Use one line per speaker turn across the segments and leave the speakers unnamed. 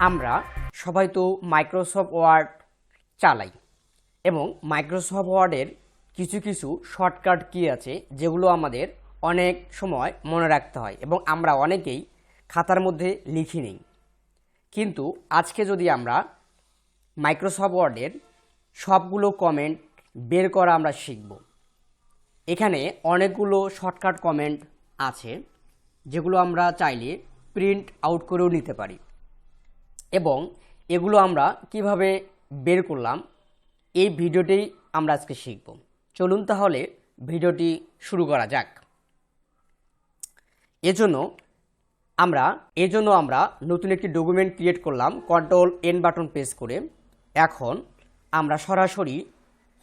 আমরা সবাই তো মাইক্রোসফট ওয়ার্ড চালাই এবং মাইক্রোসফট ওয়ার্ডের কিছু কিছু শর্টকাট কি আছে যেগুলো আমাদের অনেক সময় মনে রাখতে হয় এবং আমরা অনেকেই খাতার মধ্যে লিখি নেই। কিন্তু আজকে যদি আমরা মাইক্রোসফট ওয়ার্ডের সবগুলো কমেন্ট বের করা আমরা শিখব। এখানে অনেকগুলো শর্টকাট কমেন্ট আছে যেগুলো আমরা চাইলে প্রিন্ট আউট করেও নিতে পারি। এবং এগুলো আমরা কীভাবে বের করলাম, এই ভিডিওতেই আমরা আজকে শিখব। চলুন তাহলে ভিডিওটি শুরু করা যাক। এজন্য আমরা এজন্য আমরা নতুন একটি ডকুমেন্ট ক্রিয়েট করলাম, কন্ট্রোল এন বাটন প্রেস করে। এখন আমরা সরাসরি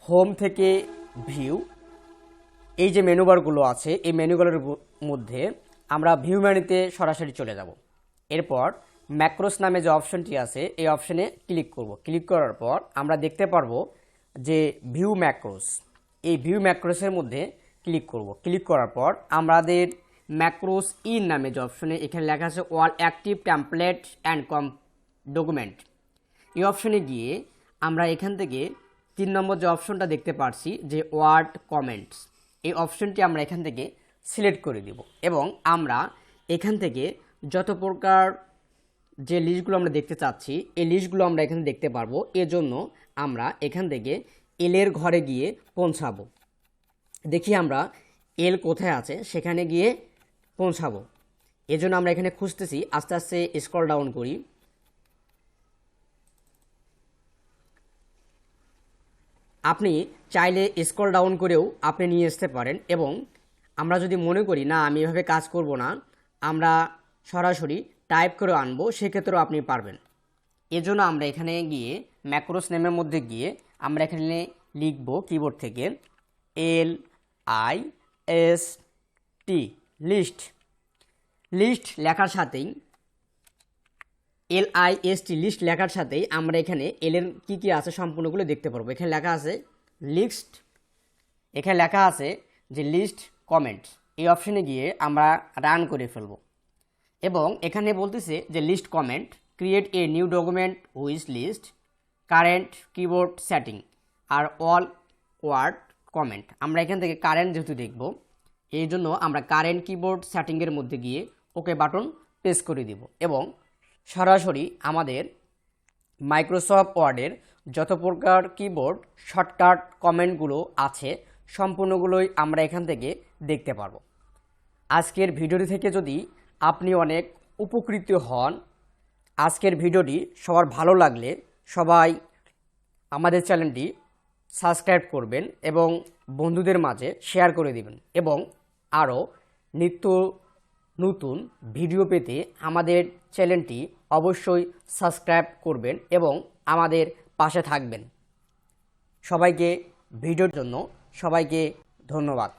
হোম থেকে ভিউ, এই যে মেনুবারগুলো আছে, এই মেনুগুলোর মধ্যে আমরা ভিউ মেনুতে সরাসরি চলে যাব। এরপর ম্যাক্রোস নামে যে অপশনটি আছে, এই অপশনে ক্লিক করব। ক্লিক করার পর আমরা দেখতে পারব যে ভিউ ম্যাক্রোস। এই ভিউ ম্যাক্রোসের মধ্যে ক্লিক করব। ক্লিক করার পর আমাদের ম্যাক্রোস ইন নামে যে অপশনে এখানে লেখা আছে all active template and com document এই অপশনে গিয়ে আমরা এখান থেকে তিন নম্বর যে অপশনটা দেখতে পারছি, যে ওয়ার্ড কমেন্টস, এই অপশনটি আমরা এখান থেকে সিলেক্ট করে দিব। এবং আমরা এখান থেকে যত প্রকার যে লিস্টগুলো আমরা দেখতে চাচ্ছি, এই লিস্টগুলো আমরা এখানে দেখতে পারব। এজন্য আমরা এখান থেকে এলের ঘরে গিয়ে পৌঁছাবো। দেখি আমরা এল কোথায় আছে, সেখানে গিয়ে পৌঁছাবো। এজন্য আমরা এখানে খুঁজতেছি, আস্তে আস্তে স্ক্রল ডাউন করি। আপনি চাইলে স্ক্রল ডাউন করেও আপনি নিয়ে আসতে পারেন এবং আমরা যদি মনে করি, না, আমি এভাবে কাজ করব না, আমরা সরাসরি টাইপ করে আনব, সেক্ষেত্রেও আপনি পারবেন। এজন্য আমরা এখানে গিয়ে ম্যাক্রোস নেমের মধ্যে গিয়ে আমরা এখানে লিখব কিবোর্ড থেকে L I S T list list লেখার সাথেই L I S T list লেখার সাথেই আমরা এখানে এল এর কী কী আছে সম্পূর্ণগুলো দেখতে পারব। এখানে লেখা আছে লিস্ট এখানে লেখা আছে যে লিস্ট কমেন্ট এই অপশনে গিয়ে আমরা রান করে ফেলব। এবং এখানে বলতেছে যে list comment create a new document with list current keyboard setting R all word comment আমরা এখান থেকে কারেন্ট যেহেতু দেখব, এই জন্য আমরা কারেন্ট কিবোর্ড সেটিংয়ের মধ্যে গিয়ে ওকে বাটন প্রেস করে দিব এবং সরাসরি আমাদের মাইক্রোসফট ওয়ার্ডের যত প্রকার কিবোর্ড শর্টকাট কমেন্টগুলো আছে, সম্পূর্ণগুলোই আমরা এখান থেকে দেখতে পারব। আজকের ভিডিওটি থেকে যদি আপনি অনেক উপকৃত হন। আজকের ভিডিওটি সবার ভালো লাগলে সবাই আমাদের চ্যানেলটি সাবস্ক্রাইব করবেন এবং বন্ধুদের মাঝে শেয়ার করে দিবেন এবং আরও নিত্য নতুন ভিডিও পেতে আমাদের চ্যানেলটি অবশ্যই সাবস্ক্রাইব করবেন এবং আমাদের পাশে থাকবেন। সবাইকে ভিডিওর জন্য সবাইকে ধন্যবাদ।